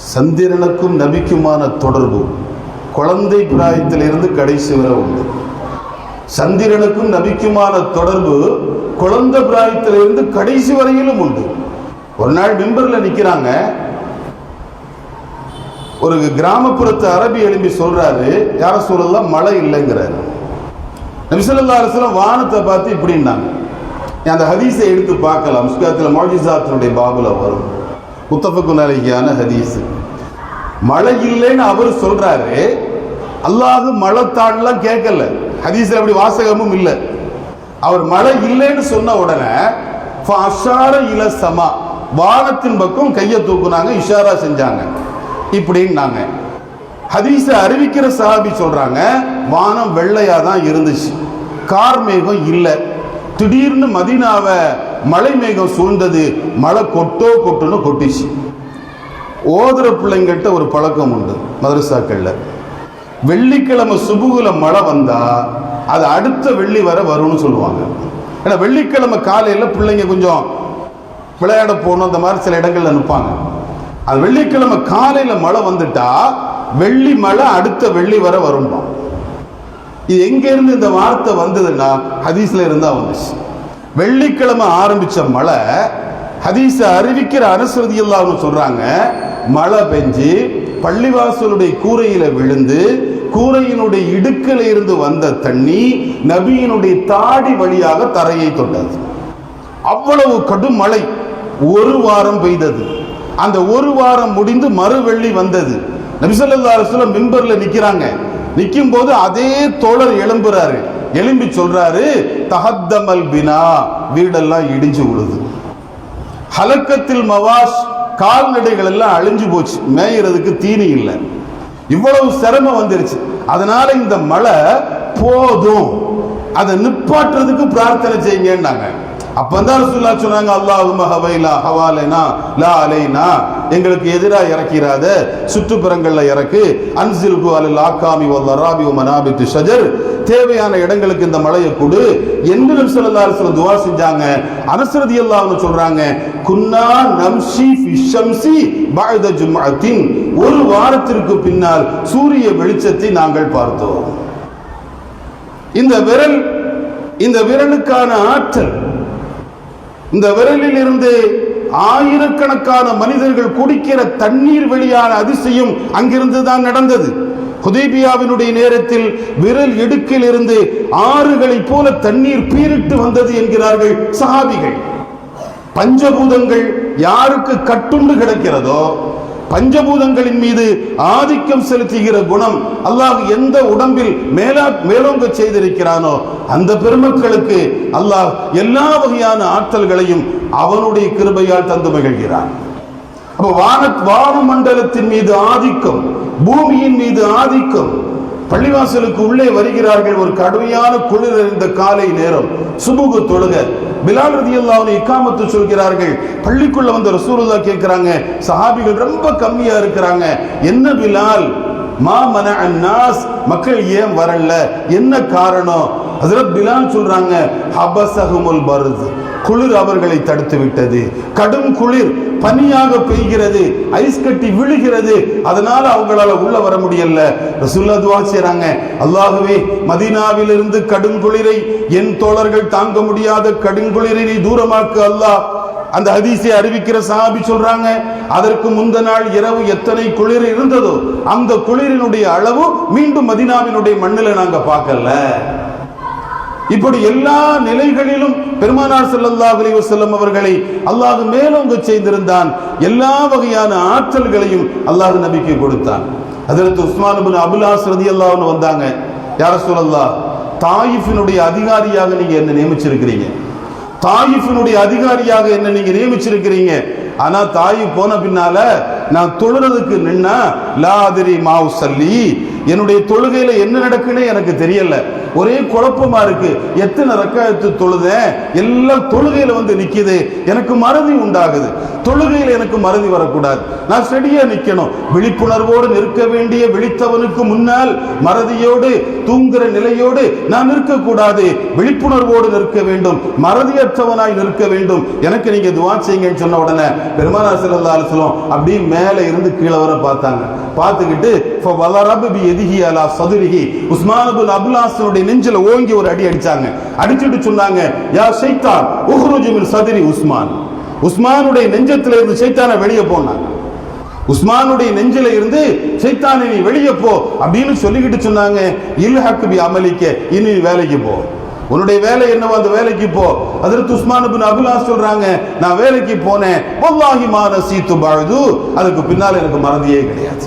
சந்திரனுக்கும் நபிக்குமான தொடர்பு குழந்தை பிராயத்திலிருந்து கடைசி வரை உண்டு. சந்திரனுக்கும் நபிக்குமான தொடர்பு குழந்தை பிராயத்திலிருந்து கடைசி வரையிலும் உண்டு. ஒரு நாள் மிம்பர்ல நிக்கிறாங்க. ஒரு கிராமப்புறத்து அரபி எழும்பி சொல்றாரு யார சொல்லலாம் மழை இல்லைங்கிறாரு. நபிசல்லா அலுவலம் வானத்தை பார்த்து இப்படின்னாங்க. அந்த ஹதீஸை எடுத்து பார்க்கலாம். முஸ்காத்தில் மோஜிசாத்தினுடைய பாபுல வரும். முத்தஃபக்கு ஹதீஸ். மழை இல்லைன்னு அவர் சொல்றாரு. அல்லாஹு மழைத்தாள்லாம் கேட்கல ஹதீஸில் அப்படி வாசகமும் இல்லை. அவர் மழை இல்லைன்னு சொன்ன உடனே அஷார இல சமா. வானத்தின் பக்கம் கையை தூக்குனாங்க இஷாரா செஞ்சாங்க. இப்படின்னாங்க. ஹதீஸை அறிவிக்கிற சஹாபி சொல்றாங்க வானம் வெள்ளையா தான் இருந்துச்சு. கார் மேகம் இல்லை. திடீர்னு மதீனாவை மலை மேகம் சூழ்ந்தது மழை கொட்டோ கொட்டுன்னு கொட்டிச்சு. ஓதுற பிள்ளைங்கிட்ட ஒரு பழக்கம் உண்டு மதரசாக்கள்ல. வெள்ளிக்கிழமை சுபுகுல மழை வந்தா அது அடுத்த வெள்ளி வர வரும்னு சொல்லுவாங்க. ஏன்னா வெள்ளிக்கிழமை காலையில பிள்ளைங்க கொஞ்சம் விளையாட போகணும் அந்த மாதிரி சில இடங்கள்ல நிற்பாங்க அது வெள்ளிக்கிழமை காலையில மழை வந்துட்டா வெள்ளி மழை அடுத்த வெள்ளி வர வரும்பான் இது எங்க இருந்து இந்த வார்த்தை வந்ததுன்னா ஹதீஸ்ல இருந்தா வந்துச்சு. வெள்ளிக்கிழமை ஆரம்பிச்ச மழை ஹதீஸ அறிவிக்கிற அரசரதி இல்லாமல் சொல்றாங்க மழை பெஞ்சு பள்ளிவாசலுடைய கூரையில விழுந்து கூரையினுடைய இடுக்கில் இருந்து வந்த தண்ணி நபியினுடைய தாடி வழியாக தரையை தொட்டது. அவ்வளவு கடும் மழை ஒரு வாரம் பெய்தது. அந்த ஒரு வாரம் முடிந்து மறு வெள்ளி வந்தது. நபிசல்லா அலுவலம் மிம்பர்ல நிக்கிறாங்க. நிற்கும் போது அதே தோழர் எழும்புறாரு. எழும்பி சொல்றாரு தஹத்தமல் பினா வீடெல்லாம் இடிஞ்சு விழுது ஹலக்கத்தில் மவாஷ் கால்நடைகள் எல்லாம் அழிஞ்சு போச்சு மேயறதுக்கு தீனி இல்லை. இவ்வளவு சிரமம் வந்துருச்சு. அதனால இந்த மழை போதும். அதை நிப்பாட்டுறதுக்கு பிரார்த்தனை செய்யுங்கன்னாங்க. அப்பந்தான் ரசூல்லா சொன்னாங்க அல்லாஹும ஹவைலா ஹவாலேனா லா அலைனா. எங்களுக்கு எதிராக இறக்கிறாத சுற்றுப்புறங்கள்ல இறக்கு அன்சில் அல் ஆக்காமி வல்லராபி மனாபித்து ஷஜர். தேவையான இடங்களுக்கு இந்த மழையை கொடு. என்று நபி அரசு துவா செஞ்சாங்க. அனசரதி அல்லாஹ்னு சொல்றாங்க குன்னா நம்ஷி ஃபிஷம்சி ஷம்சி ஜும்அத்தின். ஒரு வாரத்திற்கு பின்னால் சூரிய வெளிச்சத்தை நாங்கள் பார்த்தோம். இந்த விரல் இந்த விரலுக்கான ஆற்றல் இந்த விரலில் இருந்து ஆயிரக்கணக்கான மனிதர்கள் குடிக்கிற தண்ணீர் வெளியான அதிசயம் அங்கிருந்து தான் நடந்தது. ஹுதேபியாவினுடைய நேரத்தில் விரல் இடுக்கில் இருந்து ஆறுகளைப் போல தண்ணீர் பீரிட்டு வந்தது என்கிறார்கள் சஹாபிகள். பஞ்சபூதங்கள் யாருக்கு கட்டுண்டு கிடக்கிறதோ பஞ்சபூதங்களின் மீது ஆதிக்கம் செலுத்துகிற குணம் அல்லாஹ் எந்த உடம்பில் மேலா மேலோங்க செய்திருக்கிறானோ அந்த பெருமக்களுக்கு அல்லாஹ் எல்லா வகையான ஆற்றல்களையும் அவனுடைய கிருபையால் தந்து மகிழ்கிறான். அப்ப வான வான மண்டலத்தின் மீது ஆதிக்கம் பூமியின் மீது ஆதிக்கம் பள்ளிவாசலுக்கு உள்ளே வருகிறார்கள் ஒரு கடுமையான குளிர் இருந்த காலை நேரம். சுபுகு தொழுக. பிலால் ரதி அல்லாஹ்வை இக்காமத்து சொல்கிறார்கள் பள்ளிக்குள்ள வந்த ரசூலுல்லா கேட்கிறாங்க சஹாபிகள் ரொம்ப கம்மியா இருக்கிறாங்க. என்ன பிலால்? மா மன மக்கள் ஏன் வரல? என்ன காரணம்? ஹசரத் பிலால் சொல்றாங்க ஹபசஹுமுல் பருது. குளிர் அவர்களை தடுத்து விட்டது. கடும் குளிர் பனியாக பெய்கிறது. ஐஸ் கட்டி விழுகிறது. அதனால அவங்களால உள்ள வர முடியல. ரசுல்லா துவா செய்றாங்க. அல்லாஹ்வே மதீனாவிலிருந்து கடும் குளிரை என் தோழர்கள் தாங்க முடியாத கடும் நீ தூரமாக்கு அல்லாஹ். அந்த ஹதீஸை அறிவிக்கிற சாபி சொல்றாங்க அதற்கு முந்த நாள் இரவு எத்தனை குளிர் இருந்ததோ அந்த குளிரினுடைய அளவு மீண்டும் மதினாவினுடைய மண்ணில் நாங்க பார்க்கல. இப்படி எல்லா நிலைகளிலும் பெருமானார் ஸல்லல்லாஹு அலி வசல்லம் அவர்களை அல்லாஹ் மேலோங்க செய்திருந்தான். எல்லா வகையான ஆற்றல்களையும் அல்லாஹ் நபிக்கு கொடுத்தான். அதற்கு உஸ்மான் இப்னு அபுலாஸ் ரதி அல்லாஹ்னு வந்தாங்க யார சொல்லல்லா தாயிஃபினுடைய அதிகாரியாக நீங்க என்ன நியமிச்சிருக்கிறீங்க. தாயிஃபினுடைய அதிகாரியாக என்ன நீங்க நியமிச்சிருக்கிறீங்க. ஆனா தாய் போன பின்னால நான் தொழுறதுக்கு நின்னா லாதிரி மாவு சல்லி என்னுடைய தொழுகையில என்ன நடக்குன்னு எனக்கு தெரியல. ஒரே குழப்பமா இருக்கு. எத்தனை ரக்காயத்து தொழுதேன்? எல்லாம் தொழுகையில வந்து நிக்குது. எனக்கு மறதி உண்டாகுது. தொழுகையில் எனக்கு மறதி வரக்கூடாது. நான் ஸ்டெடியா நிற்கணும் விழிப்புணர்வோடு நிற்க வேண்டிய விழித்தவனுக்கு முன்னால் மறதியோடு தூங்குற நிலையோடு நான் நிற்கக்கூடாது. விழிப்புணர்வோடு நிற்க வேண்டும். மறதியற்றவனாய் நிற்க வேண்டும். எனக்கு நீங்க துவா செய்யுங்கன்னு சொன்ன உடனே பெருமானார் ஸல்லல்லாஹு சொல்லும் அப்படியே மேலே இருந்து கீழே வர பார்த்தாங்க. பார்த்துக்கிட்டு ஃபவலரப பி யதிஹி அலா சதுரிஹி. உஸ்மான் இப்னு நெஞ்சில ஓங்கி ஒரு அடி அடிச்சாங்க. அடிச்சுட்டு சொன்னாங்க யா சைத்தான் உஹ்ருஜு மின் சதுரி உஸ்மான். உஸ்மானுடைய நெஞ்சத்தில் இருந்து சைத்தானை வெளியே போனாங்க உஸ்மானுடைய நெஞ்சில இருந்து சைத்தானை நீ வெளியே போ அப்படின்னு சொல்லிக்கிட்டு சொன்னாங்க. இல்ஹக் பி அமலிக்க இனி வேலைக்கு போ. உன்னுடைய வேலை என்னவோ அந்த வேலைக்கு போ. அதற்கு உஸ்மான் பின் அபுல்லா சொல்றாங்க நான் வேலைக்கு போனேன். வல்லாஹி மா நசீத்து பஅது. அதுக்கு பின்னால் எனக்கு மறதியே கிடையாது.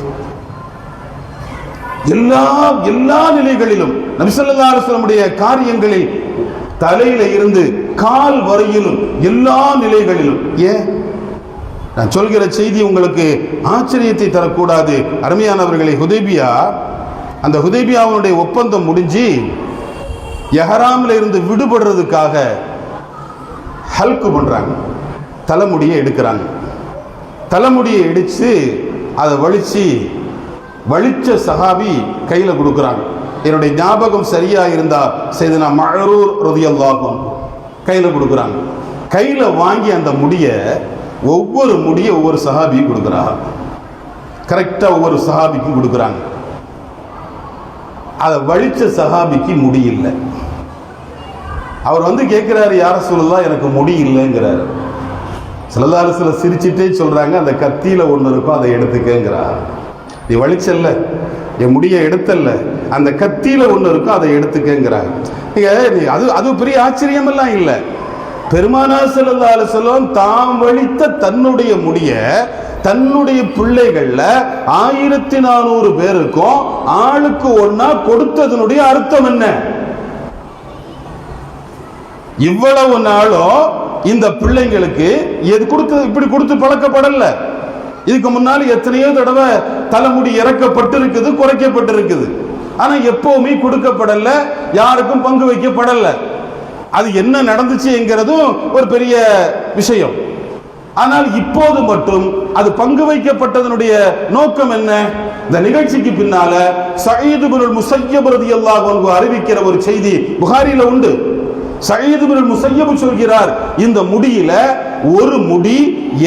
எல்லா எல்லா நிலைகளிலும் நபிசல்லா அலுவலமுடைய காரியங்களில் தலையில இருந்து கால் வரையிலும் எல்லா நிலைகளிலும். ஏன்? நான் சொல்கிற செய்தி உங்களுக்கு ஆச்சரியத்தை தரக்கூடாது. அருமையானவர்களை ஹுதேபியா அந்த ஹுதேபியாவுடைய ஒப்பந்தம் முடிஞ்சு எஹராமில் இருந்து விடுபடுறதுக்காக ஹல்கு பண்ணுறாங்க தலைமுடியை எடுக்கிறாங்க. தலைமுடியை இடித்து அதை வலிச்சு வலிச்ச சஹாபி கையில் கொடுக்குறாங்க. என்னுடைய ஞாபகம் சரியாக இருந்தால் இருந்தா நான் மழரூர் ருதியல்லாகும் கையில் கொடுக்குறாங்க. கையில் வாங்கி அந்த முடியை ஒவ்வொரு முடியை ஒவ்வொரு சஹாபியும் கொடுக்குறாங்க. கரெக்டாக ஒவ்வொரு சஹாபிக்கும் கொடுக்குறாங்க. அதை வழித்த சஹாபிக்கு முடி இல்லை. அவர் வந்து கேட்குறாரு யார சொல்லலாம் எனக்கு முடி இல்லைங்கிறாரு. சிலதாரு சில சிரிச்சுட்டே சொல்கிறாங்க அந்த கத்தியில் ஒன்று இருக்கும் அதை எடுத்துக்கங்கிறா நீ வலிச்சல்ல என் முடிய எடுத்தல்ல அந்த கத்தியில் ஒன்று இருக்கும் அதை எடுத்துக்கங்கிறாங்க அது அது பெரிய ஆச்சரியமெல்லாம் இல்லை. பெருமானா ஸல்லல்லாஹு செல்வம் தாம் வழித்த தன்னுடைய முடிய தன்னுடைய பிள்ளைகள்ல ஆயிரத்தி நானூறு பேருக்கும் ஆளுக்கு ஒன்னா கொடுத்ததனுடைய அர்த்தம் என்ன? இவ்வளவு நாளும் இந்த பிள்ளைங்களுக்கு எது கொடுத்து இப்படி கொடுத்து பழக்கப்படல. இதுக்கு முன்னால் எத்தனையோ தடவை தலைமுடி இறக்கப்பட்டிருக்குது குறைக்கப்பட்டிருக்குது. ஆனால் எப்பவுமே கொடுக்கப்படலை யாருக்கும் பங்கு வைக்கப்படலை. அது என்ன நடந்துச்சுங்கிறதும் ஒரு பெரிய விஷயம். ஆனால் இப்போது மட்டும் அது பங்கு வைக்கப்பட்டதனுடைய நோக்கம் என்ன? இந்த நிகழ்ச்சிக்கு பின்னால சயீது பின் முசையப் ரலியல்லாஹு அன்ஹு அறிவிக்கிற ஒரு செய்தி புகாரில உண்டு. சயீது பின் முசையப் சொல்கிறார் இந்த முடியில ஒரு முடி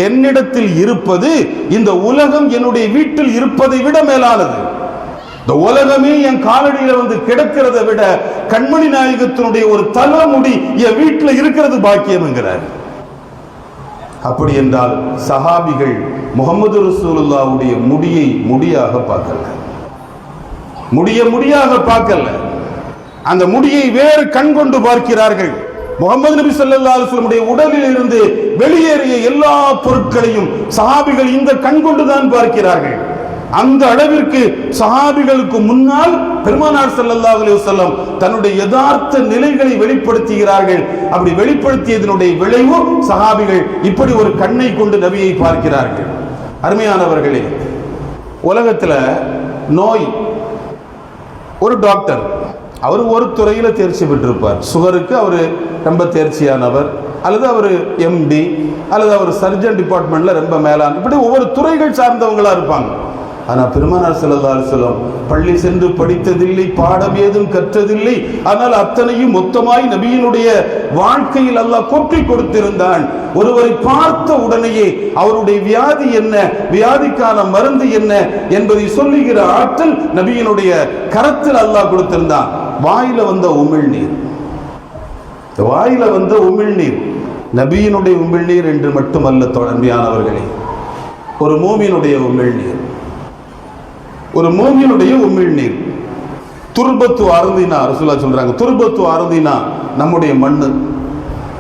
என்னிடத்தில் இருப்பது இந்த உலகம் என்னுடைய வீட்டில் இருப்பதை விட மேலானது. இந்த உலகமே என் காலடியில வந்து கிடக்கிறத விட கண்மணி நாயகத்தினுடைய ஒரு தலைமுடி என் வீட்டில் இருக்கிறது பாக்கியம் என்கிறார். அப்படி என்றால் சஹாபிகள் முகமது ரசூலுல்லாவுடைய முடியை முடியாக பார்க்கல. முடிய முடியாக பார்க்கல. அந்த முடியை வேறு கண் கொண்டு பார்க்கிறார்கள். முகமது நபி ஸல்லல்லாஹு அலைஹி உடலில் இருந்து வெளியேறிய எல்லா பொருட்களையும் சஹாபிகள் இந்த கண் கொண்டுதான் பார்க்கிறார்கள். அந்த அளவிற்கு சஹாபிகளுக்கு முன்னால் பெருமானார் செல்லல்லா அலைஹி தன்னுடைய யதார்த்த நிலைகளை வெளிப்படுத்துகிறார்கள். அப்படி வெளிப்படுத்தியதனுடைய விளைவு சஹாபிகள் இப்படி ஒரு கண்ணை கொண்டு நபியை பார்க்கிறார்கள். அருமையானவர்களே உலகத்துல நோய் ஒரு டாக்டர் அவர் ஒரு துறையில் தேர்ச்சி பெற்றிருப்பார். சுகருக்கு அவர் ரொம்ப தேர்ச்சியானவர் அல்லது அவர் எம்டி அல்லது அவர் சர்ஜன் டிபார்ட்மெண்ட்ல ரொம்ப மேலான இப்படி ஒவ்வொரு துறைகள் சார்ந்தவங்களா இருப்பாங்க. ஆனால் பெருமானார் ஸல்லல்லாஹு அலைஹி பள்ளி சென்று படித்ததில்லை பாடம் ஏதும் கற்றதில்லை. ஆனால் அத்தனையும் மொத்தமாய் நபியினுடைய வாழ்க்கையில் அல்லாஹ் கொட்டி கொடுத்திருந்தான். ஒருவரை பார்த்த உடனேயே அவருடைய வியாதி என்ன வியாதிக்கான மருந்து என்ன என்பதை சொல்லுகிற ஆற்றல் நபியினுடைய கரத்தில் அல்லாஹ் கொடுத்திருந்தான். வாயில வந்த உமிழ்நீர் வாயில வந்த உமிழ்நீர் நபியினுடைய உமிழ்நீர் என்று மட்டுமல்ல தொடர்பியானவர்களே ஒரு மூமியினுடைய உமிழ்நீர் ஒரு மூமியினுடைய உமிழ்நீர் துர்பத்து அருந்தினா ரசூலா சொல்றாங்க துர்பத்து அருந்தினா நம்முடைய மண்ணு.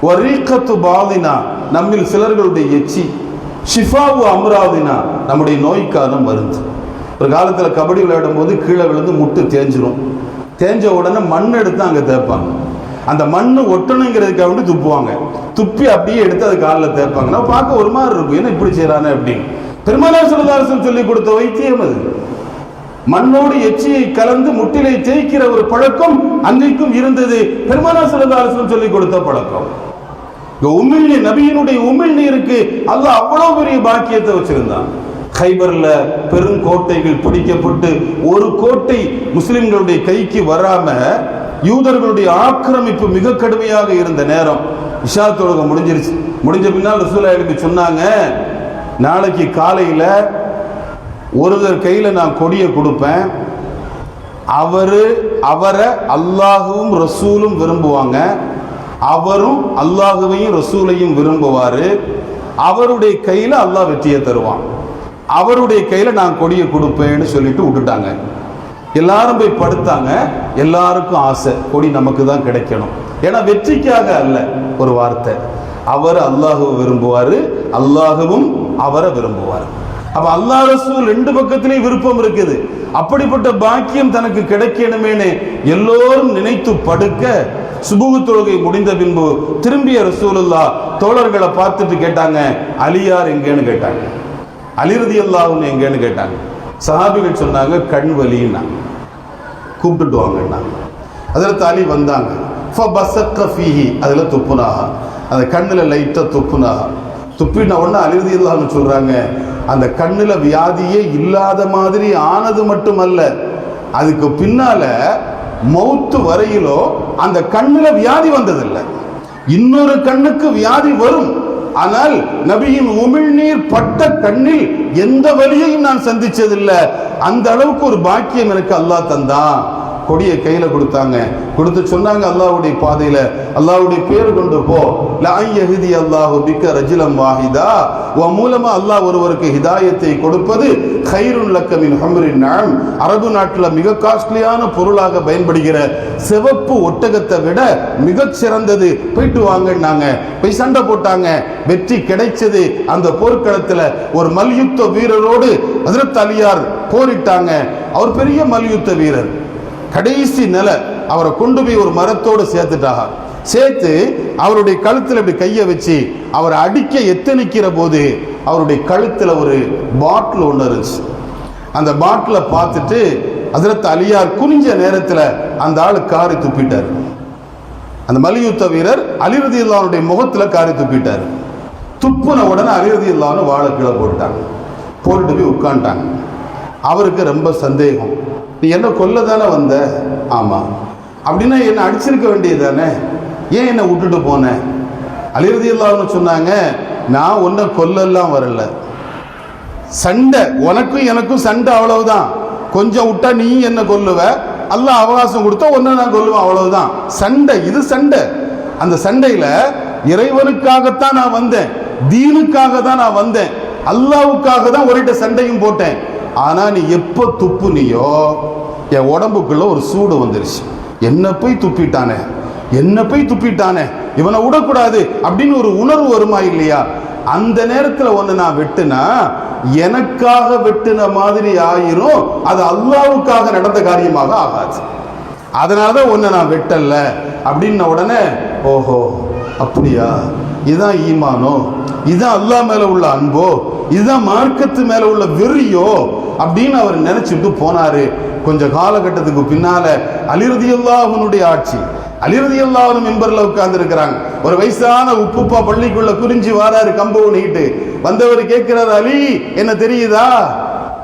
வரீக்கத்து பாதினா நம்மில் சிலர்களுடைய எச்சி. ஷிஃபாவு அமராதினா நம்முடைய நோய்க்கான மருந்து. ஒரு காலத்தில் கபடி விளையாடும் போது கீழே விழுந்து முட்டு தேஞ்சிரும். தேஞ்ச உடனே மண் எடுத்து அங்கே தேய்ப்பாங்க. அந்த மண் ஒட்டணுங்கிறதுக்காக வேண்டி துப்புவாங்க. துப்பி அப்படியே எடுத்து அது காலில் தேய்ப்பாங்க. பார்க்க ஒரு மாதிரி இருக்கும். ஏன்னா இப்படி செய்கிறானே அப்படின்னு. பெருமானார் சொல்லி கொடுத்த வைத்தியம் அது. மண்ணோடு எச்சியை கலந்து முட்டிலை தேய்க்கிற ஒரு பழக்கம் அன்றைக்கும் இருந்தது. பெருமானா சொல்லதாரசன் சொல்லிக் கொடுத்த பழக்கம். இந்த உமிழ்நீர் நபியினுடைய உமிழ்நீருக்கு அல்லாஹ் அவ்வளவு பெரிய பாக்கியத்தை வச்சிருந்தான். ஹைபர்ல பெருங்கோட்டைகள் பிடிக்கப்பட்டு ஒரு கோட்டை முஸ்லிம்களுடைய கைக்கு வராம யூதர்களுடைய ஆக்கிரமிப்பு மிக கடுமையாக இருந்த நேரம். இஷா தொழுகை முடிஞ்சிருச்சு. முடிஞ்ச பின்னால் ரசூலா எழுப்பி சொன்னாங்க நாளைக்கு காலையில் ஒருவர் கையில் நான் கொடியை கொடுப்பேன் அவர் அவரை அல்லாஹுவும் ரசூலும் விரும்புவாங்க. அவரும் அல்லாஹுவையும் ரசூலையும் விரும்புவார். அவருடைய கையில் அல்லாஹ் வெற்றியை தருவான். அவருடைய கையில் நான் கொடியை கொடுப்பேன்னு சொல்லிட்டு விட்டுட்டாங்க. எல்லாரும் போய் படுத்தாங்க. எல்லாருக்கும் ஆசை கொடி நமக்கு தான் கிடைக்கணும். ஏன்னா வெற்றிக்காக அல்ல ஒரு வார்த்தை. அவர் அல்லாஹுவை விரும்புவார் அல்லாஹுவும் அவரை விரும்புவார். அப்ப அல்லாஹ் ரசூல் ரெண்டு பக்கத்திலையும் விருப்பம் இருக்குது. அப்படிப்பட்ட பாக்கியம் தனக்கு கிடைக்கணுமேனு எல்லோரும் நினைத்து படுக்க சுபுகு தொழுகை முடிந்த பின்பு திரும்பிய ரசூலுல்லா தோழர்களை பார்த்துட்டு கேட்டாங்க அலியார் எங்கேன்னு கேட்டாங்க. அலிரதி அல்லாவும் எங்கேன்னு கேட்டாங்க. சஹாபிகள் சொன்னாங்க கண் வலின்னாங்க கூப்பிட்டுட்டு வாங்கன்னாங்க அதில் தாலி வந்தாங்க. அதில் துப்புனாக அந்த கண்ணில் லைட்டாக துப்புனாக துப்பின உடனே அழுதி இல்லாமல் சொல்கிறாங்க அந்த கண்ணில் வியாதியே இல்லாத மாதிரி ஆனது மட்டுமல்ல. அதுக்கு பின்னால மௌத்து வரையிலோ அந்த கண்ணில் வியாதி வந்ததில்லை. இன்னொரு கண்ணுக்கு வியாதி வரும். ஆனால் நபியின் உமிழ்நீர் பட்ட கண்ணில் எந்த வழியையும் நான் சந்திச்சதில்லை. அந்த அளவுக்கு ஒரு பாக்கியம் எனக்கு அல்லாஹ் தந்தான். கொடியை கையில் கொடுத்தாங்க. கொடுத்து சொன்னாங்க அல்லாவுடைய பாதையில் அல்லாவுடைய பேர் கொண்டு போ. லஅன் அல்லாஹு பிக்க ரஜிலம் வாஹிதா. உன் மூலமா அல்லாஹ் ஒருவருக்கு ஹிதாயத்தை கொடுப்பது கைருன் லக்கமின் ஹம்ரின் நாம் அரபு நாட்டில் மிக காஸ்ட்லியான பொருளாக பயன்படுகிற சிவப்பு ஒட்டகத்தை விட மிகச் சிறந்தது. போயிட்டு வாங்கன்னாங்க. போய் சண்டை போட்டாங்க. வெற்றி கிடைச்சது. அந்த போர்க்களத்தில் ஒரு மல்யுத்த வீரரோடு அதிரத் அலியார் போரிட்டாங்க. அவர் பெரிய மல்யுத்த வீரர். கடைசி நிலை அவரை கொண்டு போய் ஒரு மரத்தோடு சேர்த்துட்டாக சேர்த்து அவருடைய கழுத்தில் அப்படி கையை வச்சு அவரை அடிக்க எத்தனிக்கிற போது அவருடைய கழுத்தில் ஒரு பாட்டில் ஒன்று இருந்துச்சு. அந்த பாட்டிலை பார்த்துட்டு ஹஜ்ரத் அலியார் குனிஞ்ச நேரத்தில் அந்த ஆள் காரி துப்பிட்டார். அந்த மல்யுத்த வீரர் அலிரதி இல்லாவுடைய முகத்தில் காரி துப்பிட்டார். துப்புன உடனே அலிரதி இல்லாமல் வாழை கீழே போட்டாங்க போட்டுட்டு போய் உட்காந்துட்டாங்க அவருக்கு ரொம்ப சந்தேகம். நீ என்ன கொல்ல தானே வந்த? ஆமாம் அப்படின்னா என்னை அடிச்சிருக்க வேண்டியது தானே ஏன் என்னை விட்டுட்டு போனேன் அலிரதி இல்லாமல் சொன்னாங்க நான் ஒன்றை கொல்லெல்லாம் வரல. சண்டை உனக்கும் எனக்கும் சண்டை அவ்வளவுதான். கொஞ்சம் விட்டா நீ என்ன கொல்லுவ? அல்ல அவகாசம் கொடுத்தா ஒன்றை நான் கொல்லுவேன் அவ்வளவுதான். சண்டை இது சண்டை. அந்த சண்டையில் இறைவனுக்காகத்தான் நான் வந்தேன் தீனுக்காக தான் நான் வந்தேன். அல்லாவுக்காக தான் ஒரே சண்டையும் போட்டேன். ஆனால் நீ எப்போ துப்புனியோ என் உடம்புக்குள்ள ஒரு சூடு வந்துருச்சு. என்ன போய் துப்பிட்டானே? என்ன போய் துப்பிட்டானே? இவனை விடக்கூடாது அப்படின்னு ஒரு உணர்வு வருமா இல்லையா? அந்த நேரத்தில் ஒன்று நான் வெட்டுனா எனக்காக வெட்டின மாதிரி ஆயிரும் அது அல்லாவுக்காக நடந்த காரியமாக ஆகாது. அதனால தான் ஒன்று நான் வெட்டல. அப்படின்ன உடனே ஓஹோ அப்படியா? இதுதான் ஈமானோ? இதுதான் அல்லாஹ் மேல உள்ள அன்போ? இதுதான் மார்க்கத்து மேல உள்ள வெறியோ? அப்படின்னு அவர் நினைச்சிட்டு போனாரு. கொஞ்ச காலகட்டத்துக்கு பின்னால அலிரதியுல்லாஹனுடைய ஆட்சி. அலிரதியுல்லாஹன் மெம்பர்ல உட்கார்ந்து இருக்கிறாங்க ஒரு வயசான உப்புப்பா பள்ளிக்குள்ள குறிஞ்சி வாராரு கம்பு நீட்டு வந்தவர் கேட்கிறார் அலி என்ன தெரியுதா?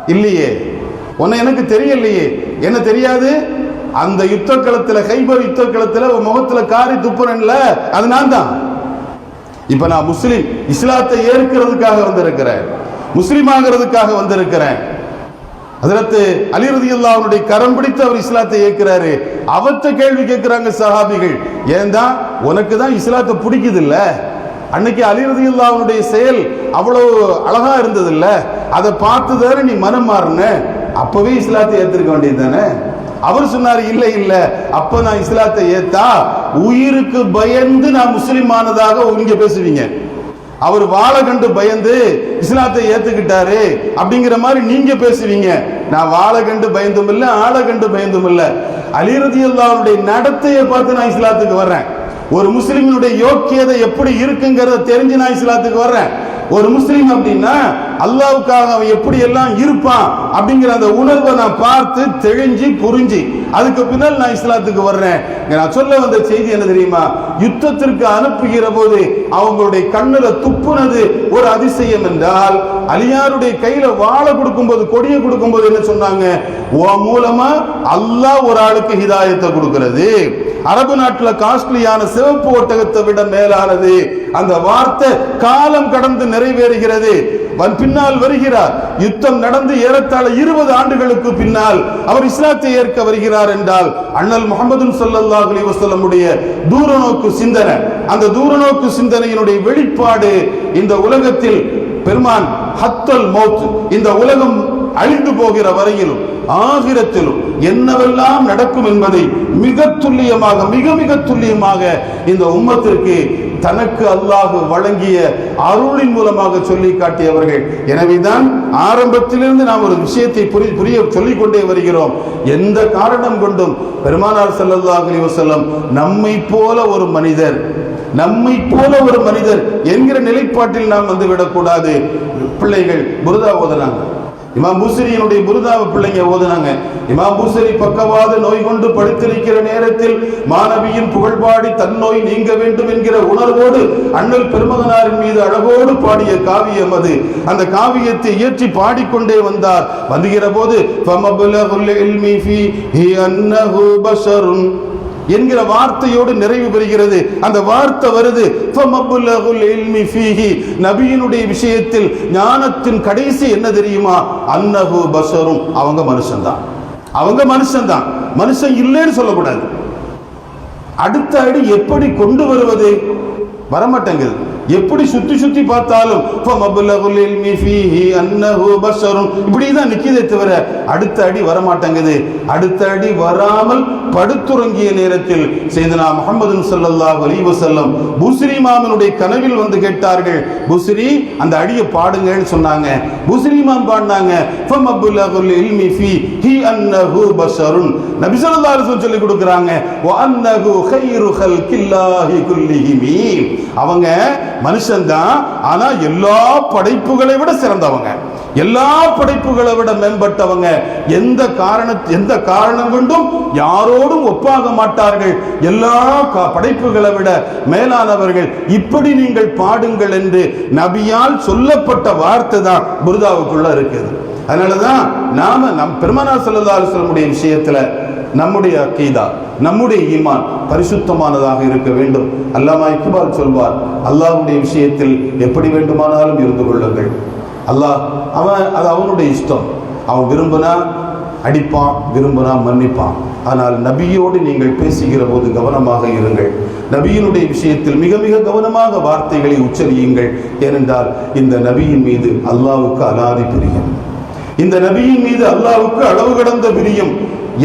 இல்லையே. உன்னை எனக்கு தெரியலையே. என்ன தெரியாது? அந்த யுத்த களத்துல கைபர் யுத்த களத்துல உன் முகத்துல காரி துப்புறன்ல. அது நான் தான் இப்ப நான் முஸ்லீம் இஸ்லாத்தை ஏற்கிறதுக்காக வந்திருக்கிறேன். முஸ்லீம் ஆகிறதுக்காக வந்திருக்கிறேன் அதற்கு அலிரதி அவனுடைய கரம் பிடித்து அவர் இஸ்லாத்தை ஏற்கிறாரு. அவர்த்த கேள்வி கேட்கிறாங்க சஹாபிகள். ஏன்தான் உனக்கு தான் இஸ்லாத்தை பிடிக்குது இல்ல அன்னைக்கு அலிரதி அவனுடைய செயல் அவ்வளவு அழகா இருந்தது இல்ல அதை பார்த்து தானே நீ மனம் மாறின? அப்பவே இஸ்லாத்தை ஏத்திருக்க வேண்டியது தானே? அவர் சொன்னார் இல்லை இல்லை. அப்ப நான் இஸ்லாத்தை ஏத்தா? உயிருக்கு பயந்து நான் முஸ்லிம் ஆனதாக இங்க பேசுவீங்க. அவர் வாழை கண்டு பயந்து இஸ்லாத்தை ஏத்துக்கிட்டாரு அப்படிங்கிற மாதிரி நீங்க பேசுவீங்க. நான் வாழை கண்டு பயந்தும் இல்லை ஆளை கண்டு பயந்தும் இல்லை. அலிரதி அல்லாவுடைய நடத்தையை பார்த்து நான் இஸ்லாத்துக்கு வர்றேன். ஒரு முஸ்லிமினுடைய யோக்கியதை எப்படி இருக்குங்கிறத தெரிஞ்சு நான் இஸ்லாத்துக்கு வர்றேன். ஒரு முஸ்லீம் அப்படின்னா அல்லாவுக்காக அவன் எப்படி எல்லாம் இருப்பான் அப்படிங்கிற அந்த உணர்வை நான் பார்த்து தெளிஞ்சு புரிஞ்சு அதுக்கு பின்னால் நான் இஸ்லாத்துக்கு வர்றேன். நான் சொல்ல வந்த செய்தி என்ன தெரியுமா? யுத்தத்திற்கு அனுப்புகிற போது அவங்களுடைய கண்ணில் துப்புனது ஒரு அதிசயம் என்றால் அலியாருடைய கையில வாழை கொடுக்கும்போது கொடியை கொடுக்கும்போது என்ன சொன்னாங்க? உன் மூலமா அல்லாஹ் ஒரு ஆளுக்கு ஹிதாயத்தை கொடுக்கிறது. அரபு நாட்டுல காஸ்ட்லியான சிவப்பு ஒட்டகத்தை விட மேலானது. அந்த வார்த்தை காலம் கடந்து நிறைவேறுகிறது. வன் பின்னால் வருகிறார். யுத்தம் நடந்து ஏறத்தாழ இருபது ஆண்டுகளுக்கு பின்னால் அவர் இஸ்லாத்தை ஏற்க வருகிறார் என்றால் அண்ணல் முகமது ஸல்லல்லாஹு அலைஹி வஸல்லமுடைய தூரநோக்கு சிந்தனை அந்த தூரநோக்கு சிந்தனையினுடைய வெளிப்பாடு இந்த உலகத்தில் பெருமான் ஹத்தல் மௌத். இந்த உலகம் அழிந்து போகிற வரையிலும் ஆகிரத்திலும் என்னவெல்லாம் நடக்கும் என்பதை மிக துல்லியமாக மிக மிக துல்லியமாக இந்த உம்மத்திற்கு தனக்கு அல்லாஹ் வழங்கிய அருளின் மூலமாக சொல்லி காட்டியவர்கள். எனவேதான் ஆரம்பத்திலிருந்து நாம் ஒரு விஷயத்தை புரி புரிய சொல்லிக் கொண்டே வருகிறோம். எந்த காரணம் கொண்டும் பெருமானார் செல்லல்லாஹ் அலிவசல்லம் நம்மை போல ஒரு மனிதர் நம்மை போல ஒரு மனிதர் என்கிற நிலைப்பாட்டில் நாம் வந்து விடக்கூடாது பிள்ளைகள் புருதா ஓதுனாங்க. இமாம் பூசரியினுடைய புருதாவை பிள்ளைங்க ஓதுனாங்க. இமாம் பூசரி பக்கவாத நோய் கொண்டு படுத்திருக்கிற நேரத்தில் மாணவியின் புகழ்பாடி தன் நோய் நீங்க வேண்டும் என்கிற உணர்வோடு அண்ணல் பெருமகனாரின் மீது அழகோடு பாடிய காவியம் அது. அந்த காவியத்தை இயற்றி பாடிக்கொண்டே வந்தார். வந்துகிற போது என்கிற வார்த்தையோடு நிறைவு பெறுகிறது. அந்த வார்த்தை வருது. நபியினுடைய விஷயத்தில் ஞானத்தின் கடைசி என்ன தெரியுமா? அன்னகு பசரும் அவங்க மனுஷன்தான். அவங்க மனுஷன்தான். மனுஷன் இல்லைன்னு சொல்லக்கூடாது. அடுத்த அடி எப்படி கொண்டு வருவது? வரமாட்டேங்குது. எப்படி சுத்தி சுத்தி பார்த்தாலும் ஃபமபுலகுல் இல்மி இப்படி தான் நிக்கிதே தவிர அடுத்த அடி வரமாட்டேங்குது. அடுத்த அடி வராமல் படுத்துறங்கிய நேரத்தில் செய்தனா முகமது சல்லாஹ் அலைஹி செல்லம் புஸ்ரி மாமனுடைய கனவில் வந்து கேட்டார்கள். புஸ்ரி அந்த அடியை பாடுங்கன்னு சொன்னாங்க. புஸ்ரி மாம் பாடினாங்க ஃபமபுலகுல் இல்மி ஃபீஹி அன்னஹு பஷருன். நபி ஸல்லல்லாஹு அலைஹி வஸல்லம் சொல்லி கொடுக்குறாங்க வ அன்னஹு கைரு ஹல்கில்லாஹி குல்லிஹிமி அவங்க மனுஷன்தான் ஆனா எல்லா படைப்புகளை விட சிறந்தவங்க. எல்லா படைப்புகளை விட மேம்பட்டவங்க. எந்த காரண எந்த காரணம் கொண்டும் யாரோடும் ஒப்பாக மாட்டார்கள். எல்லா படைப்புகளை விட மேலானவர்கள். இப்படி நீங்கள் பாடுங்கள் என்று நபியால் சொல்லப்பட்ட வார்த்தை தான் புருதாவுக்குள்ள இருக்குது அதனாலதான் நாம நம் பெருமனா ஸல்லல்லாஹு அலைஹி விஷயத்துல நம்முடைய அக்கீதா நம்முடைய ஈமான் பரிசுத்தமானதாக இருக்க வேண்டும். அல்லாமா இக்பால் சொல்வார் அல்லாஹ்வுடைய விஷயத்தில் எப்படி வேண்டுமானாலும் இருந்து கொள்ளுங்கள். அல்லாஹ் அவன் அது அவனுடைய இஷ்டம். அவன் விரும்பினா அடிப்பான் விரும்பினா மன்னிப்பான். ஆனால் நபியோடு நீங்கள் பேசுகிற போது கவனமாக இருங்கள். நபியினுடைய விஷயத்தில் மிக மிக கவனமாக வார்த்தைகளை உச்சரியுங்கள். ஏனென்றால் இந்த நபியின் மீது அல்லாவுக்கு அலாதி பிரியம். இந்த நபியின் மீது அல்லாவுக்கு அளவு கடந்த பிரியம்.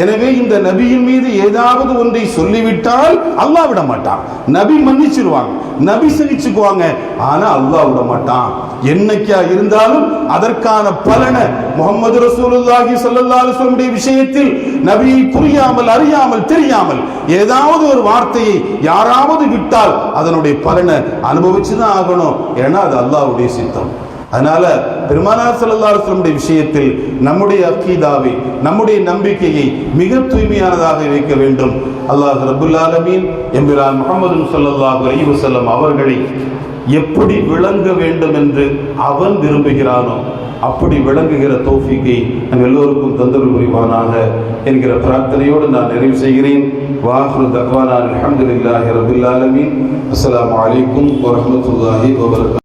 எனவே இந்த நபியின் மீது ஏதாவது ஒன்றை சொல்லிவிட்டால் அல்லாஹ் விட மாட்டான். நபி மன்னிச்சிருவாங்க நபி சகிச்சுக்குவாங்க ஆனா அல்லாஹ் விட மாட்டான். என்னைக்கா இருந்தாலும் அதற்கான பலனை முகமது ரசூலுல்லாஹி ஸல்லல்லாஹு அலைஹி விஷயத்தில் நபியை புரியாமல் அறியாமல் தெரியாமல் ஏதாவது ஒரு வார்த்தையை யாராவது விட்டால் அதனுடைய பலனை அனுபவிச்சு தான் ஆகணும். ஏன்னா அது அல்லாஹ்வுடைய சித்தம். அதனால பெருமானார் செல்லல்லாருடைய விஷயத்தில் நம்முடைய அக்கீதாவை நம்முடைய நம்பிக்கையை மிக தூய்மையானதாக வைக்க வேண்டும். அல்லாஹ் ரப்புல் ஆலமீன் எம்பிரான் முகமது சல்லாஹ் அலிவசல்லம் அவர்களை எப்படி விளங்க வேண்டும் என்று அவன் விரும்புகிறானோ அப்படி விளங்குகிற தோஃபிக்கை நம் எல்லோருக்கும் தொந்தரவு புரிவானாக என்கிற பிரார்த்தனையோடு நான் நிறைவு செய்கிறேன். வாஹ்ரு தக்வானா அல்ஹம்துலில்லாஹி ரப்பில் ஆலமீன். அஸ்ஸலாமு அலைக்கும் வரஹ்மத்துல்லாஹி